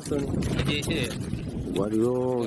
મુકતાની હજી છે વાડીઓ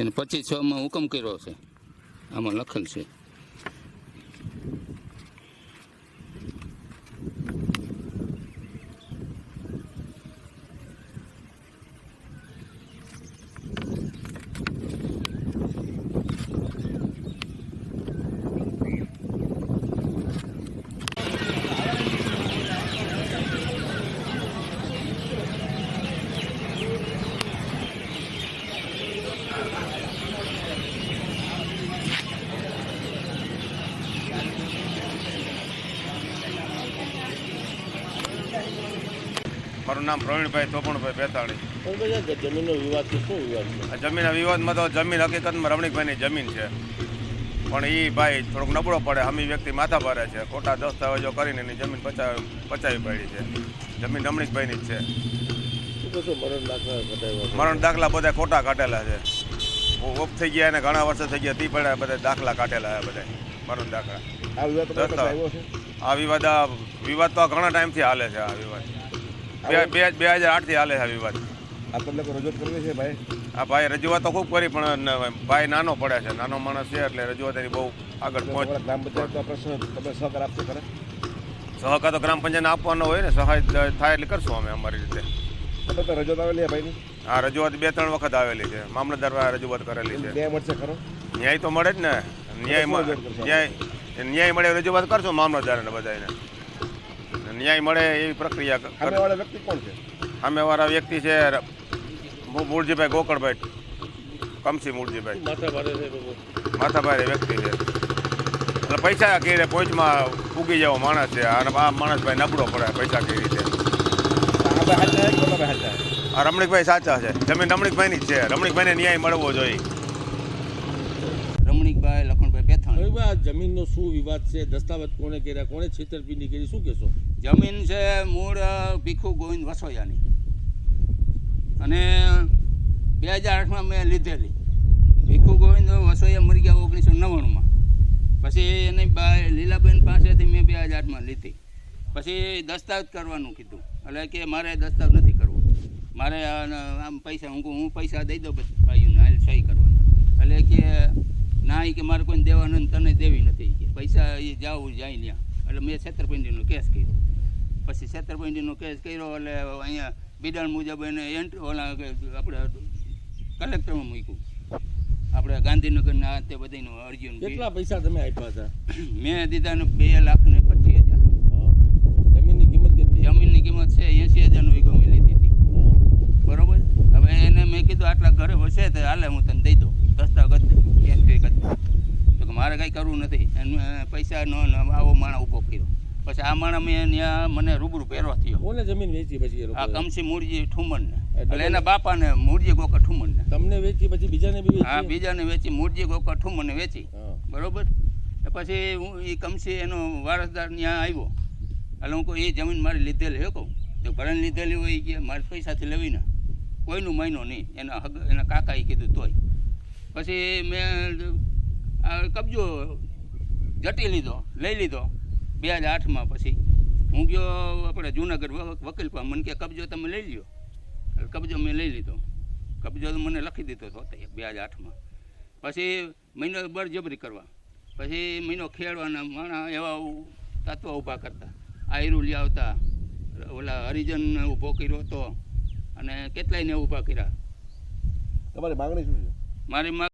એને પચીસ છમાં હુકમ કર્યો છે. આમાં લખેલ છે. મારું નામ પ્રવીણભાઈ તોપણભાઈ બેતાળી પણ જમીનનો વિવાદ શું વિવાદ છે? જમીનના વિવાદમાં તો જમીન હકીકતમાં રમણીકભાઈની જમીન છે. પણ એ ભાઈ થોડોક નબળો પડે હમી વ્યક્તિ માથા ભારે છે. ખોટા દસ્તાવેજો કરીને એની જમીન પચાવી પચાવી પડી છે. જમીન રમણીકભાઈની જ છે. મરણ દાખલા બધા ખોટા કાઢેલા છે. ઓફ થઈ ગયા અને ઘણા વર્ષો થઈ ગયા તી પડ્યા બધા દાખલા કાઢેલા છે બધા મરણ દાખલા. આ વિવાદ આ વિવાદ વિવાદ તો ઘણા ટાઈમથી હાલે છે આ વિવાદ. બે બે બે હજાર આઠથી હાલે છે આ વિવાદ આ રજૂઆત કરવી છે ભાઈ? આ ભાઈ રજૂઆત તો ખૂબ કરી પણ ભાઈ નાનો પડે છે નાનો માણસ છે એટલે રજૂઆત એની બહુ આગળ પહોંચ ગ્રામ પંચાયત પ્રશ્ન તમે સહકાર આપશો ખરા? સહકાર તો ગ્રામ પંચાયતને આપવાનો હોય ને સહાય થાય એટલે કરશું અમે અમારી રીતે. રજૂઆત આવેલી છે ભાઈની? આ રજૂઆત બે ત્રણ વખત આવેલી છે મામલતદાર રજૂઆત કરેલી છે. ન્યાય મળશે ખરો? ન્યાય તો મળે જ ને ન્યાય ન્યાય ન્યાય મળે રજૂઆત કરશું મામલતદારને બધાને ન્યાય મળે એવી પ્રક્રિયા ક- વાળા વ્યક્તિ કોણ છે? સામેવાળા વ્યક્તિ છે મુ- મૂળજીભાઈ ગોકળભાઈ કમસી મૂળજીભાઈ. માથાભાઈ વ્યક્તિ છે. એટલે પૈસા કઈ રીતે પહોંચમાં ઉગી જેવો માણસ છે? અને આ માણસ ભાઈ નબળો પડે પૈસા કઈ રીતે? છે આ રમણીકભાઈ સાચા છે. જમીન રમણીકભાઈની જ છે. રમણીકભાઈને ન્યાય મળવો જોઈએ રમણીકભાઈ લખણભાઈ પેથાણી હવે જમીનનો શું વિવાદ છે? દસ્તાવેજ કોણે કર્યા? કોણે છેતરપિંડી કરી? શું કહેશો? જમીન છે, મૂળ ભીખુ ગોવિંદ વસોયાની. અને બે હજાર આઠમાં મેં લીધેલી. ભીખુ ગોવિંદ વસોયા મરી ગયા ઓગણીસો નવ્વાણુંમાં. પછી એની લીલાબેન પાસેથી મેં બે હજાર આઠમાં લીધી. પછી દસ્તાવેજ કરવાનું કીધું. એટલે કે મારે દસ્તાવેજ નથી કરવો. મારે આમ પૈસા, હું હું પૈસા દઈ દઉં ભાઈઓને, હાલ સહી કરવાના. એટલે કે ના કે મારે કોઈને દેવાનું તને દેવી નથી કે પૈસા એ જાવું જાય ત્યાં એટલે મેં છેતરપિંડીનો કેસ કર્યો. પછી છેતરપિંડીનો કેસ કર્યો એટલે અહીંયા બિડાણ મુજબ એને એન્ટ્રી ઓલા આપણે કલેક્ટરમાં મૂક્યું. આપણે ગાંધીનગરના તે બધીનું અરજીનું કેટલા પૈસા તમે આપ્યા હતા? મેં દીધા ને બે લાખ ને પચીસ હજાર. જમીનની કિંમત જમીનની કિંમત છે એંસી હજારનું વીઘો મેં લીધી હતી બરોબર? હવે એને મેં કીધું આટલા ઘરે વસે તો હાલે હું તને દઈ દઉં. દસ્તાવેજ એન્ટ્રી તો કે મારે કંઈ કરવું નથી એને પૈસાનો ન આવો માણા ઊભો કર્યો. પછી આ માણા મેં ત્યાં મને રૂબરૂ પહેરો થયો. કોને જમીન વેચી પછી આ કમસી મૂળજી ઠુમનને. એટલે એના બાપાને મૂળજી ગોકા ઠુમનને. તમને વેચી પછી બીજાને બી હા બીજાને વેચી મૂળજી ગોકા ઠુમનને વેચી. બરોબર? પછી હું એ કમસી એનો વારસદાર ત્યાં આવ્યો. એટલે હું કહું એ જમીન મારી લીધેલી હે કહું. તો ભરણ લીધેલી હોય કે મારે પૈસાથી લેવી ને. કોઈનું મહિનો નહીં. એના હગ એના કાકાએ કીધું તોય. પછી મેં કબજો જટી લીધો, લઈ લીધો. બે હજાર આઠમાં પછી હું ગયો આપણે જુનાગઢ વકીલ પણ મને કે કબજો તમે લઈ લ્યો. કબજો મેં લઈ લીધો. કબજો મને લખી દીધો હતો બે હજાર આઠમાં. પછી મહિનો બળજબરી કરવા. પછી મહિનો ખેડવાના માણા એવા તત્વ ઊભા કરતા. આયરું લઈ આવતા. ઓલા હરિજન ઊભો કર્યો હતો અને કેટલાયને ઊભા કર્યા? તમારી માગણી શું છે? મારી માં